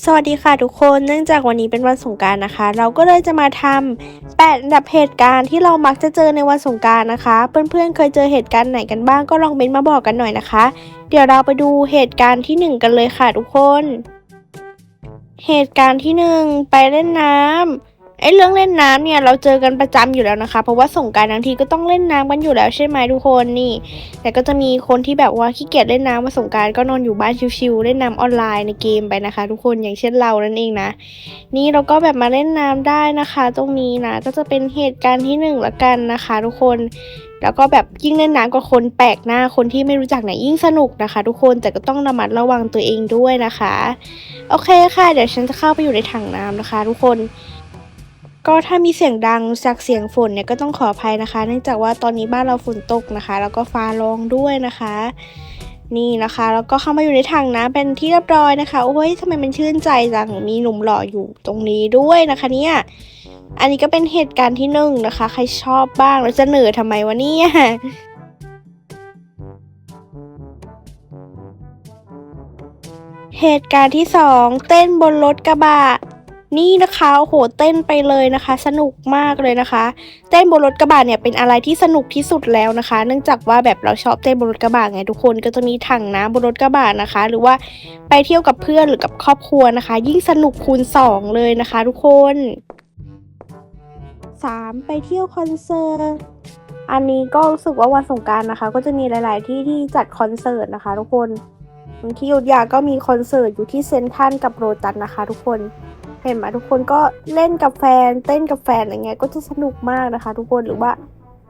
สวัสดีค่ะทุกคนเนื่องจากวันนี้เป็นวันสงการนะคะ เราก็เลยจะมาทำ8อันดับเหตุการณ์ที่เรามักจะเจอในวันสงการนะคะ เพื่อนๆเคยเจอเหตุการณ์ไหนกันบ้างก็ลองเม้นมาบอกกันหน่อยนะคะ เดี๋ยวเราไปดูเหตุการณ์ที่หนึ่งกันเลยค่ะทุกคน เหตุการณ์ที่หนึ่งไปเล่นน้ำ ไอ้เรื่องเล่นน้ำเนี่ยเราเจอกันประจำอยู่แล้วนะคะ เพราะว่าสงการทั้งทีก็ต้องเล่นน้ำกันอยู่แล้วใช่ไหมทุกคนนี่ แต่ก็จะมีคนที่แบบว่าขี้เกียจเล่นน้ำมาสงการก็นอนอยู่บ้านชิวๆเล่นน้ำออนไลน์ในเกมไปนะคะ ทุกคนอย่างเช่นเรานั่นเองนะ นี่เราก็แบบมาเล่นน้ำได้นะคะ ตรงนี้นะก็จะเป็นเหตุการณ์ที่หนึ่งละกันนะคะ ทุกคนแล้วก็แบบยิ่งเล่นน้ำกับคนแปลกหน้าคนที่ไม่รู้จักเนี่ยยิ่งสนุกนะคะ ทุกคนแต่ก็ต้องระมัดระวังตัวเองด้วยนะคะ โอเคค่ะ เดี๋ยวฉันจะเข้าไปอยู่ในถังน้ำนะคะ ทุกคน ก็ถ้ามีเสียงดังจากเสียงฝนเนี่ยก็ต้องขออภัยนะคะ เนื่องจากว่าตอนนี้บ้านเราฝนตกนะคะ แล้วก็ฟ้าร้องด้วยนะคะ นี่นะคะ แล้วก็เข้ามาอยู่ในถังน้ำเป็นที่เรียบร้อยนะคะโอ้ยทำไมมันชื่นใจจังมีหนุ่มหล่ออยู่ตรงนี้ด้วยนะคะเนี่ยอันนี้ก็เป็นเหตุการณ์ที่หนึ่งนะคะ ใครชอบบ้างแล้วจะเหนื่อยทำไมวะเนี่ยเหตุการณ์ที่สองเต้นบนรถกระบะ นี่นะคะโอ้โหเต้นไปเลยนะคะ สนุกมากเลยนะคะ เต้นบนรถกระบะเนี่ยเป็นอะไรที่สนุกที่สุดแล้วนะคะ เนื่องจากว่าแบบเราชอบเต้นบนรถกระบะไงทุกคนก็จะมีถังน้ำบนรถกระบะนะคะ หรือว่าไปเที่ยวกับเพื่อนหรือกับครอบครัวนะคะ ยิ่งสนุกคูณสองเลยนะคะ ทุกคนสามไปเที่ยวคอนเสิร์ตอันนี้ก็รู้สึกว่าวันสงการนะคะ ก็จะมีหลาย ๆ ที่ที่จัดคอนเสิร์ตนะคะ ทุกคนที่อยุธยาก็มีคอนเสิร์ตอยู่ที่เซนทรัลกับโรตัสนะคะ ทุกคน เห็นไหมทุกคนก็เล่นกับแฟน เต้นกับแฟนอะไรเงี้ยก็จะสนุกมากนะคะ ทุกคนหรือว่า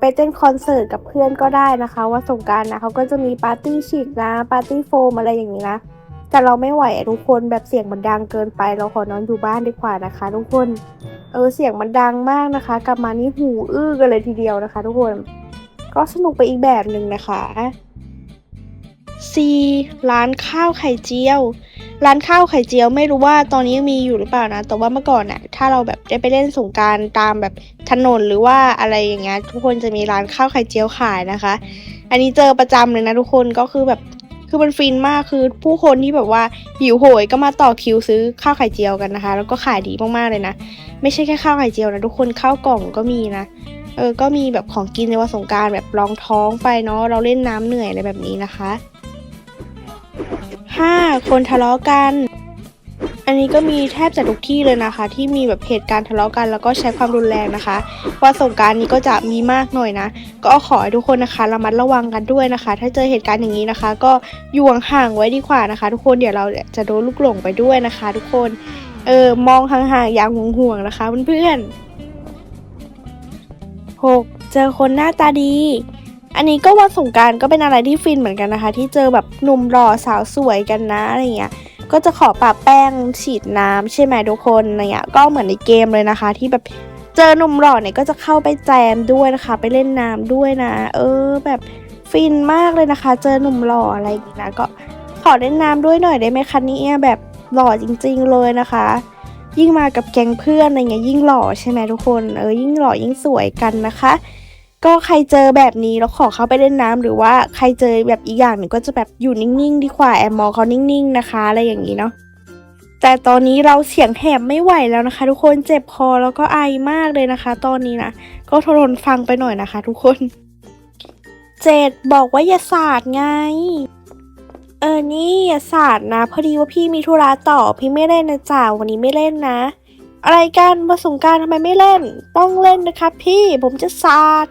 ไปเต้นคอนเสิร์ตกับเพื่อนก็ได้นะคะ ว่าสงการนะเขาก็จะมีปาร์ตี้ฉีดนะปาร์ตี้โฟมอะไรอย่างนี้นะแต่เราไม่ไหวทุกคนแบบเสียงมันดังเกินไป เราขอนอนอยู่บ้านดีกว่านะคะ ทุกคนเออเสียงมันดังมากนะคะ กลับมานี่หูอื้อกันเลยทีเดียวนะคะ ทุกคนก็สนุกไปอีกแบบหนึ่งนะคะ C ร้านข้าวไข่เจียว ร้านข้าวไข่เจียวไม่รู้ว่าตอนนี้ยังมีอยู่หรือเปล่านะ แต่ว่าเมื่อก่อนน่ะถ้าเราแบบได้ไปเล่นสงการตามแบบถนนหรือว่าอะไรอย่างเงี้ยทุกคนจะมีร้านข้าวไข่เจียวขายนะคะ อันนี้เจอประจำเลยนะทุกคนก็คือแบบคือมันฟินมากคือผู้คนที่แบบว่าหิวโหยก็มาต่อคิวซื้อข้าวไข่เจียวกันนะคะ แล้วก็ขายดีมากๆเลยนะไม่ใช่แค่ข้าวไข่เจียวนะทุกคนข้าวกล่องก็มีนะเออก็มีแบบของกินในวันสงการแบบรองท้องไปเนาะเราเล่นน้ำเหนื่อยอะไรแบบนี้นะคะ คนทะเลาะกัน อันนี้ก็มีแทบจะทุกที่เลยนะคะ ที่มีแบบเหตุการณ์ทะเลาะกัน แล้วก็ใช้ความรุนแรงนะคะวันสงการนี้ก็จะมีมากหน่อยนะ ก็ขอให้ทุกคนนะคะระมัดระวังกันด้วยนะคะ ถ้าเจอเหตุการณ์อย่างนี้นะคะ ก็อยู่ห่างๆไว้ดีกว่านะคะ ทุกคนเดี๋ยวเราจะโดนลูกหลงไปด้วยนะคะ ทุกคนเออมองห่างๆอย่างห่วงๆนะคะเพื่อนๆ 6. เจอคนหน้าตาดี อันนี้ก็วันสงการก็เป็นอะไรที่ฟินเหมือนกันนะคะ ที่เจอแบบหนุ่มหล่อสาวสวยกันนะอะไรเงี้ยก็จะขอปะแป้งฉีดน้ำใช่ไหมทุกคนอะไรเงี้ยก็เหมือนในเกมเลยนะคะ ที่แบบเจอหนุ่มหล่อเนี่ยก็จะเข้าไปแจมด้วยนะคะ ไปเล่นน้ำด้วยนะ เออแบบฟินมากเลยนะคะ เจอหนุ่มหล่ออะไรอย่างงี้นะก็ขอเล่นน้ำด้วยหน่อยได้ไหมคะเนี่ยแบบหล่อจริง ๆเลยนะคะ ยิ่งมากับแก๊งเพื่อนอะไรเงี้ยยิ่งหล่อใช่ไหมทุกคนเออยิ่งหล่อยิ่งสวยกันนะคะ ก็ใครเจอแบบนี้แล้วขอเข้าไปเล่นน้ำหรือว่าใครเจอแบบอีกอย่างหนึ่งก็จะแบบอยู่นิ่งๆ ดีกว่าแอบมองเขานิ่งๆนะคะอะไรอย่างนี้เนาะแต่ตอนนี้เราเสียงแหบไม่ไหวแล้วนะคะ ทุกคนเจ็บคอแล้วก็ไอมากเลยนะคะ ตอนนี้นะก็ทนฟังไปหน่อยนะคะ ทุกคนเจ็ดบอกว่าอย่าสาดไง เออนี่อย่าสาดนะ พอดีว่าพี่มีธุระต่อพี่ไม่เล่นนะจ่าวันนี้ไม่เล่นนะ อะไรกันมาสงการทำไมไม่เล่น ต้องเล่นนะครับพี่ผมจะสาด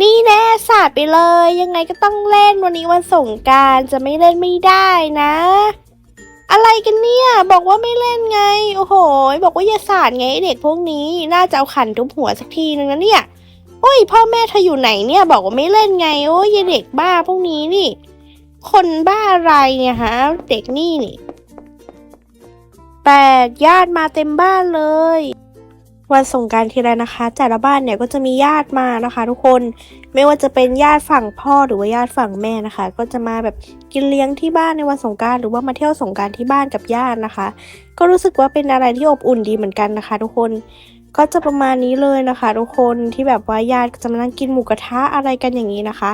นี่แน่สาดไปเลย ยังไงก็ต้องเล่นวันนี้วันสงการจะไม่เล่นไม่ได้นะ อะไรกันเนี่ยบอกว่าไม่เล่นไง โอ้โห บอกว่าอย่าสาดไงเด็กพวกนี้น่าจะเอาขันทุบหัวสักทีนึงนะเนี่ยโอ้ยพ่อแม่เธออยู่ไหนเนี่ยบอกว่าไม่เล่นไงโอ้ยเด็กบ้าพวกนี้นี่ คนบ้าอะไรเนี่ยฮะเด็กนี่นี่ แปดญาติมาเต็มบ้านเลย วันสงการทีไรนะคะ แต่ละบ้านเนี่ยก็จะมีญาติมานะคะ ทุกคนไม่ว่าจะเป็นญาติฝั่งพ่อหรือว่าญาติฝั่งแม่นะคะ ก็จะมาแบบกินเลี้ยงที่บ้านในวันสงการหรือว่ามาเที่ยวสงการที่บ้านกับญาตินะคะ ก็รู้สึกว่าเป็นอะไรที่อบอุ่นดีเหมือนกันนะคะ ทุกคน ก็จะประมาณนี้เลยนะคะ ทุกคนที่แบบว่าญาติจะมานั่งกินหมูกระทะอะไรกันอย่างนี้นะคะ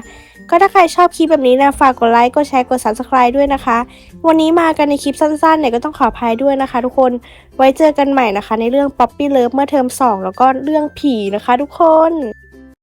ก็ถ้าใครชอบคลิปแบบนี้นะฝากกดไลค์กดแชร์กด subscribe ด้วยนะคะ วันนี้มากันในคลิปสั้นๆเนี่ยก็ต้องขออภัยด้วยนะคะ ทุกคนไว้เจอกันใหม่นะคะ ในเรื่อง Poppy Love เมื่อเทอม2 แล้วก็เรื่องผีนะคะ ทุกคน